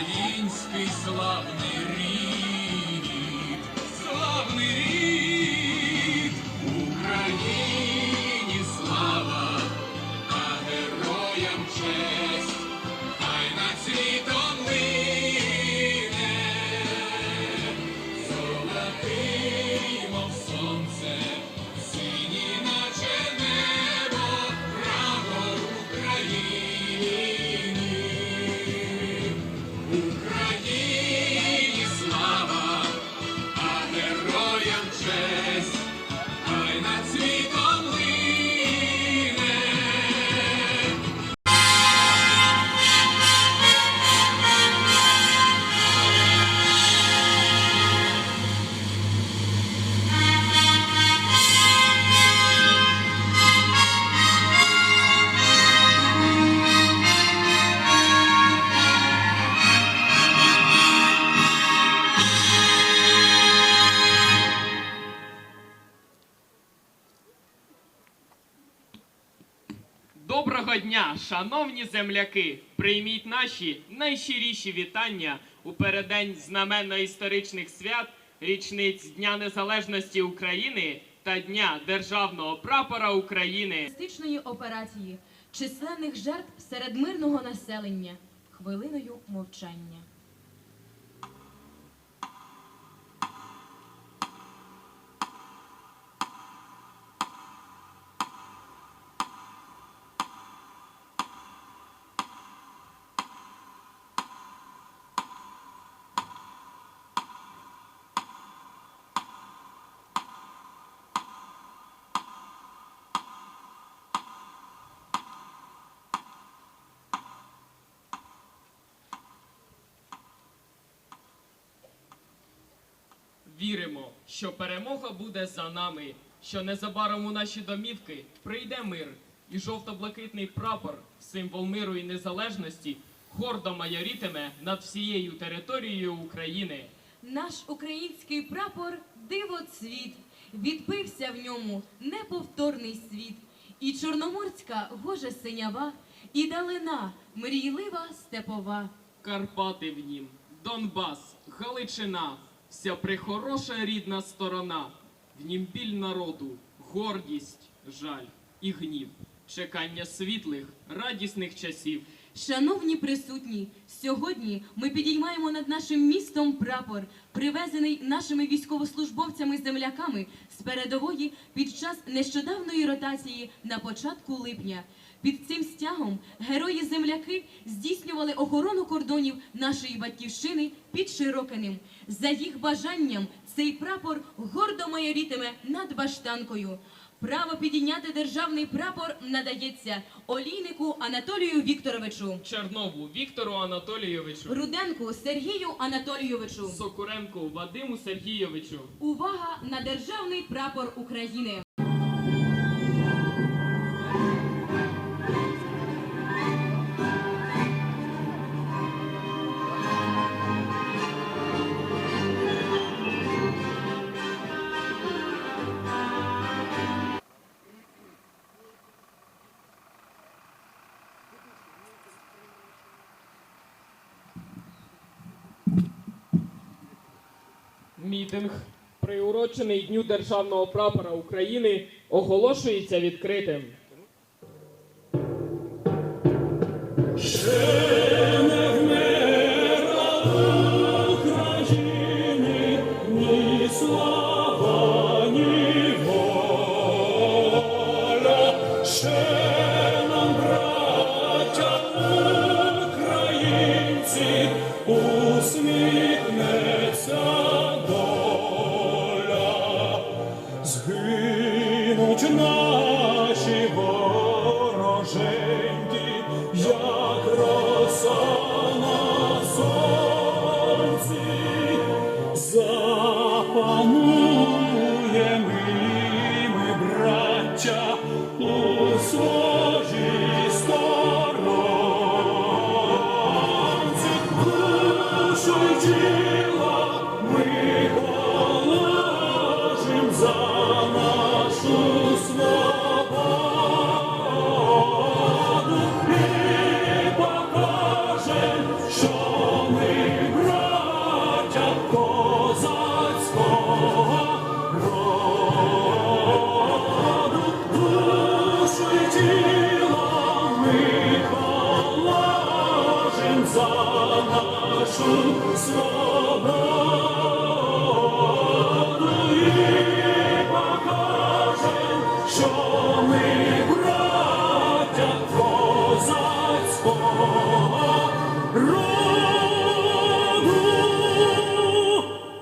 Який славний рід, славний рід, Україні слава, а героям честь, Доброго дня, шановні земляки! Прийміть наші найщиріші вітання у передень знаменно-історичних свят, річниць Дня Незалежності України та Дня Державного прапора України. Стичної операції, численних жертв серед мирного населення, хвилиною мовчання. Віримо, що перемога буде за нами, що незабаром у наші домівки прийде мир, і жовто-блакитний прапор, символ миру і незалежності, гордо майорітиме над всією територією України. Наш український прапор диво цвіт, відбився в ньому неповторний світ, і чорноморська гоже синява, і далина мрійлива степова. Карпати в нім, Донбас, Галичина, вся прихороша рідна сторона, в нім біль народу, гордість, жаль і гнів, чекання світлих, радісних часів. Шановні присутні, сьогодні ми підіймаємо над нашим містом прапор, привезений нашими військовослужбовцями-земляками з передової під час нещодавної ротації на початку липня. Під цим стягом герої-земляки здійснювали охорону кордонів нашої батьківщини під Широкиним. За їх бажанням цей прапор гордо майорітиме над баштанкою. Право підійняти державний прапор надається олійнику Анатолію Вікторовичу, Чернову Віктору Анатолійовичу, Руденку Сергію Анатолійовичу. Сокуренку Вадиму Сергійовичу. Увага на державний прапор України. Мітинг, приурочений Дню Державного прапора України, оголошується відкритим. Як